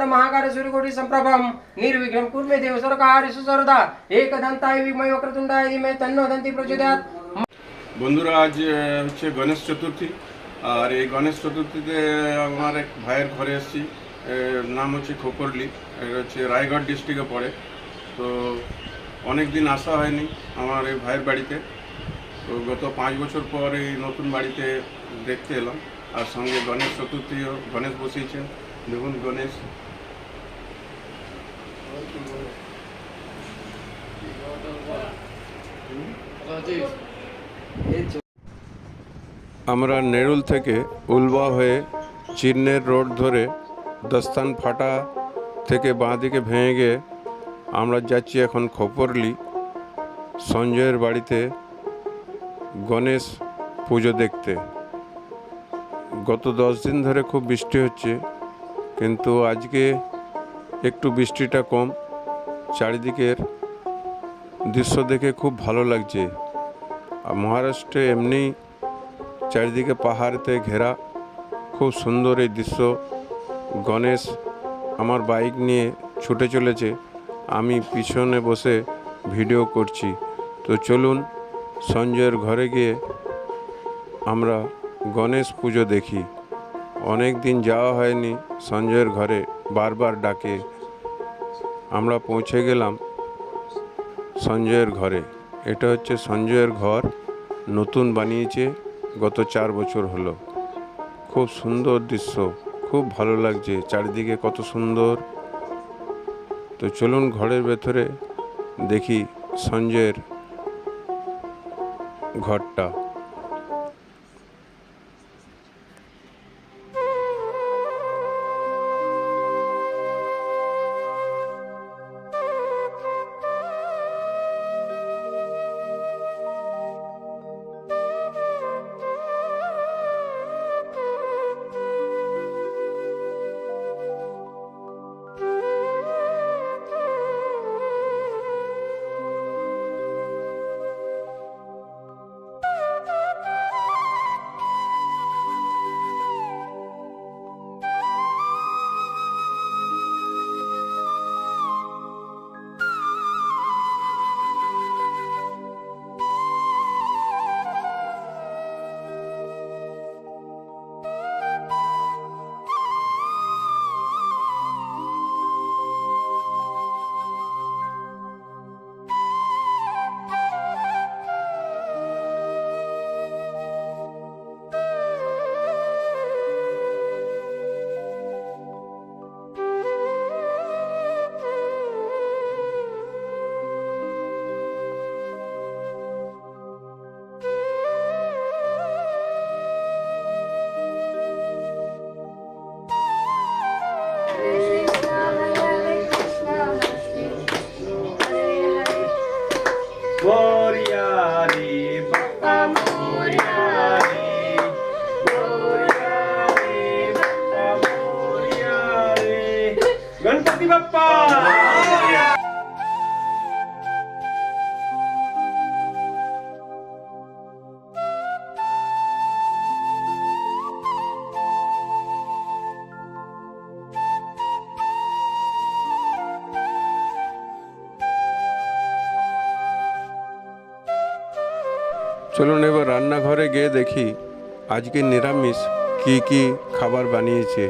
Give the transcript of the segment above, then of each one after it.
ಅನಂತ ಮಹಾಕಾರ ಸುರಿಗೋಡಿ ಸಂಪ್ರಭಂ ನಿರ್ವಿಘ್ನ ಕೂರ್ಮೆ ದೇವ ಸರ್ಕಾರಿ ಸುಸರ್ದ ಏಕದಂತಾಯ বিময় বক্রতুণ্ডায় মে তন্ন দন্তি বন্ধুরা আজ হচ্ছে গণেশ চতুর্থী। আর এই গণেশ চতুর্থীতে আমার এক ভাইয়ের ঘরে এসেছি। নাম হচ্ছে খোকরলি। এটা হচ্ছে রায়গড় ডিস্ট্রিক্টে পড়ে। তো অনেক দিন আসা হয়নি আমার এই ভাইয়ের বাড়িতে। তো গত পাঁচ বছর পর এই নতুন বাড়িতে দেখতে এলাম। আর সঙ্গে গণেশ চতুর্থীও গণেশ বসিয়েছেন। দেখুন গণেশ আমরা নেরুল থেকে উলবা হয়ে চিন্নের রোড ধরে দস্তান ফাটা থেকে বাঁদিকে ভেঙে গিয়ে আমরা যাচ্ছি এখন খপরলি। সঞ্জয়ের বাড়িতে গণেশ পুজো দেখতে। গত দশ দিন ধরে খুব বৃষ্টি হচ্ছে, কিন্তু আজকে একটু বৃষ্টিটা কম। চারিদিকের দৃশ্য দেখে খুব ভালো লাগছে। আর মহারাষ্ট্রে এমনি চারিদিকে পাহাড়তে ঘেরা। খুব সুন্দর এই দৃশ্য। গণেশ আমার বাইক নিয়ে ছুটে চলেছে। আমি পিছনে বসে ভিডিও করছি। তো চলুন, সঞ্জয়ের ঘরে গিয়ে আমরা গণেশ পুজো দেখি। অনেক দিন যাওয়া হয়নি, সঞ্জয়ের ঘরে বারবার ডাকে। আমরা পৌঁছে গেলাম সঞ্জয়ের ঘরে। এটা হচ্ছে সঞ্জয়ের ঘর, নতুন বানিয়েছে, গত চার বছর হলো। খুব সুন্দর দৃশ্য, খুব ভালো লাগছে, চারিদিকে কত সুন্দর। তো চলুন ঘরের ভেতরে দেখি সঞ্জয়ের ঘরটা। Moriari, Bappa Moriari, Moriari, Bappa Moriari, Ganpati Bappa! চলুন এবার রান্নাঘরে গিয়ে দেখি আজকে নিরামিষ কি কি খাবার বানিয়েছে।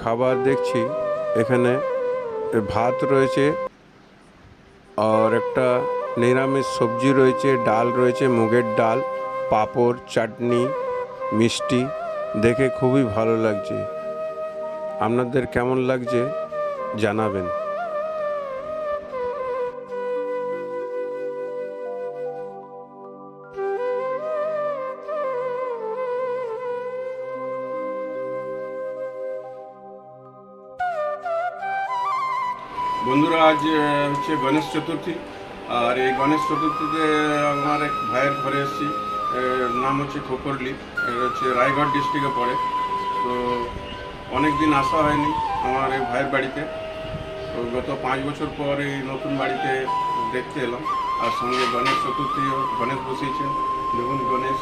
খাবার দেখছি, এখানে ভাত রয়েছে আর একটা নিরামিষ সবজি রয়েছে, ডাল রয়েছে, মুগের ডাল, পাঁপড়, চাটনি, মিষ্টি। দেখে খুবই ভালো লাগছে। আপনাদের কেমন লাগছে জানাবেন। বন্ধুরা, আজ হচ্ছে গণেশ চতুর্থী। আর এই গণেশ চতুর্থীতে আমার এক ভাইয়ের ঘরে এসেছি। নাম হচ্ছে খোকরলি হচ্ছে রায়গড় ডিস্ট্রিক্টে পড়ে। তো অনেক দিন আসা হয়নি আমার এই ভাইয়ের বাড়িতে। তো গত পাঁচ বছর পর এই নতুন বাড়িতে দেখতে এলাম। আর সঙ্গে গণেশ চতুর্থীও গণেশ বসিয়েছেন। দেখুন গণেশ।